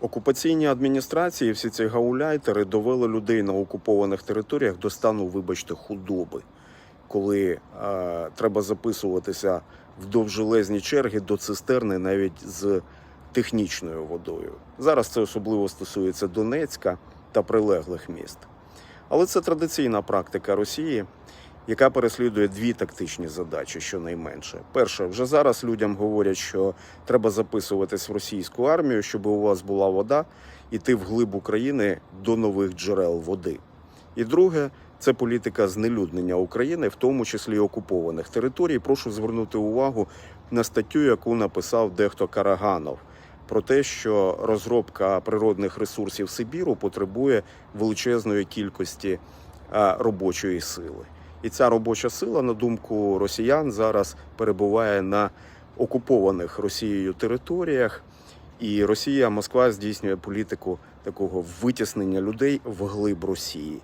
Окупаційні адміністрації, всі ці гауляйтери довели людей на окупованих територіях до стану, вибачте, худоби, коли е, треба записуватися в довжелезні черги до цистерни навіть з технічною водою. Зараз це особливо стосується Донецька та прилеглих міст. Але це традиційна практика Росії, яка переслідує дві тактичні задачі, щонайменше. Перше, вже зараз людям говорять, що треба записуватись в російську армію, щоб у вас була вода, іти вглиб України до нових джерел води. І друге, це політика знелюднення України, в тому числі окупованих територій. Прошу звернути увагу на статтю, яку написав дехто Караганов. Про те, що розробка природних ресурсів Сибіру потребує величезної кількості робочої сили. І ця робоча сила, на думку росіян, зараз перебуває на окупованих Росією територіях. І Росія, Москва здійснює політику такого витіснення людей вглиб Росії.